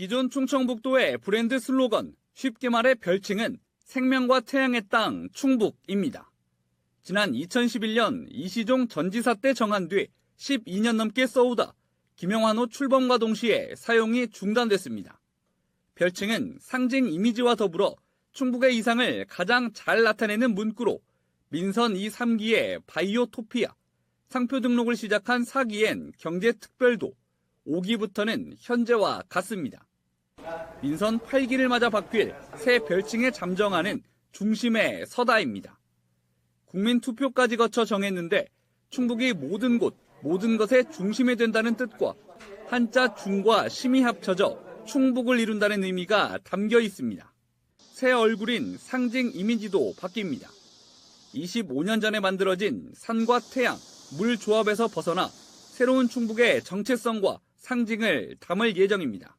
기존 충청북도의 브랜드 슬로건, 쉽게 말해 별칭은 생명과 태양의 땅 충북입니다. 지난 2011년 이시종 전지사 때 정한 뒤 12년 넘게 써오다 김영환호 출범과 동시에 사용이 중단됐습니다. 별칭은 상징 이미지와 더불어 충북의 이상을 가장 잘 나타내는 문구로 민선 2, 3기의 바이오토피아, 상표 등록을 시작한 4기엔 경제특별도, 5기부터는 현재와 같습니다. 민선 8기를 맞아 바뀔 새 별칭에 잠정하는 중심의 서다입니다. 국민 투표까지 거쳐 정했는데 충북이 모든 곳, 모든 것의 중심이 된다는 뜻과 한자 중과 심이 합쳐져 충북을 이룬다는 의미가 담겨 있습니다. 새 얼굴인 상징 이미지도 바뀝니다. 25년 전에 만들어진 산과 태양, 물 조합에서 벗어나 새로운 충북의 정체성과 상징을 담을 예정입니다.